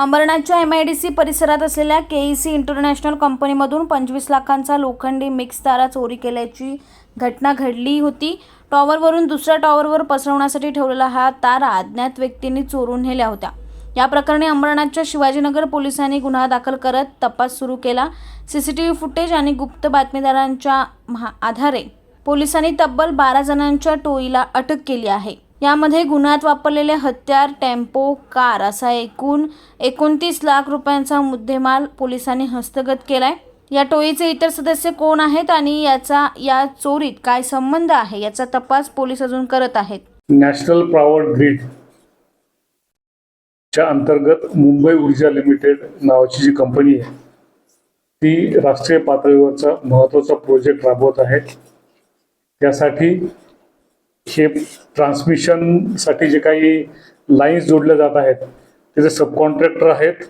अंबरनाथच्या M I D C परिसरात असलेल्या K E C international कंपनीमधून पंचवीस लाखांचा लोखंडी मिक्स तारा चोरी केल्याची घटना घडली होती. टॉवरवरून दुसऱ्या टॉवरवर पसरवण्यासाठी ठेवलेला हा तारा अज्ञात व्यक्तींनी चोरून नेल्या होत्या. या प्रकरणी अंबरनाथच्या शिवाजीनगर पोलिसांनी गुन्हा दाखल करत तपास सुरू केला. C C T V footage आणि गुप्त बातमीदारांच्या आधारे पोलिसांनी तब्बल बारा जणांच्या टोळीला अटक केली आहे. यामध्ये गुन्ह्यात वापरलेले हत्यार टेम्पो कार असा एकूण एकोणतीस लाख रुपयांचा मुद्देमाल पोलिसांनी हस्तगत केला आहे या टोळीचे इतर सदस्य कोण आहेत आणि याचा या चोरीत काय संबंध आहे याचा तपास पोलीस अजून करत आहेत. नॅशनल पॉवर ग्रीड च्या अंतर्गत मुंबई ऊर्जा लिमिटेड नावाची जी कंपनी आहे ती राष्ट्रीय पातळीवरचा महत्त्वाचा प्रोजेक्ट राबवत आहे. त्यासाठी हे ट्रान्समिशनसाठी जे काही लाईन्स जोडल्या जात आहेत त्याचे सब कॉन्ट्रॅक्टर आहेत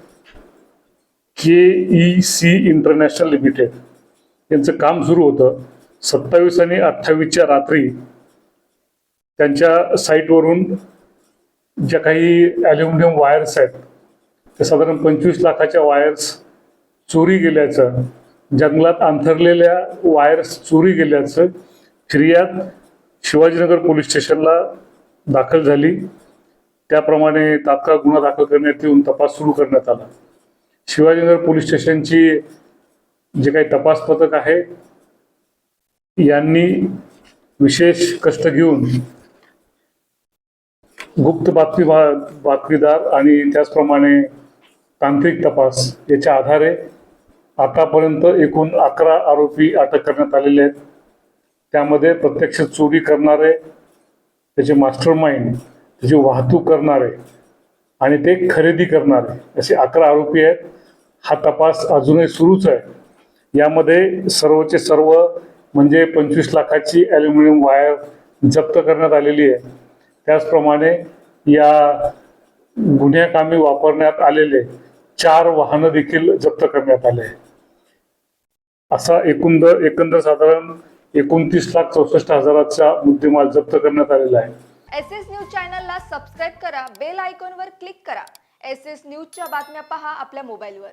K E C international limited यांचं काम सुरू होतं सत्तावीस आणि अठ्ठावीसच्या रात्री त्यांच्या साईटवरून ज्या काही ॲल्युमिनियम वायर्स आहेत त्या साधारण पंचवीस लाखाच्या वायर्स चोरी गेल्याचं जंगलात अंथरलेल्या वायर्स चोरी गेल्याचं फिर्याद शिवाजीनगर पोलीस स्टेशनला दाखल झाली. त्याप्रमाणे तात्काळ गुन्हा दाखल करण्यात येऊन तपास सुरू करण्यात आला. शिवाजीनगर पोलीस स्टेशनची जे काही तपास पथक आहे यांनी विशेष कष्ट घेऊन गुप्त बातमी बातमीदार आणि त्याचप्रमाणे तांत्रिक तपास याच्या आधारे आतापर्यंत एकूण अकरा आरोपी अटक करण्यात आलेले आहेत. त्यामध्ये प्रत्यक्ष चोरी करणारे त्याचे मास्टर माइंड त्याची वाहतूक करणारे आणि ते खरेदी करणारे असे अकरा आरोपी आहेत. हा तपास अजूनही सुरूच आहे. यामध्ये सर्वचे सर्व म्हणजे पंचवीस लाखाची ॲल्युमिनियम वायर जप्त करण्यात आलेली आहे. त्याचप्रमाणे या गुन्ह्याकामी वापरण्यात आलेले चार वाहनं देखील जप्त करण्यात आले असा एकंदर एकंदर साधारण एकोणतीस लाख चौसष्ट हजाराचा मुद्देमाल जप्त करण्यात आलेला आहे. एस एस न्यूज चॅनलला सबस्क्राईब करा बेल आयकॉनवर क्लिक करा. एस एस न्यूजच्या बातम्या पहा आपल्या मोबाईलवर.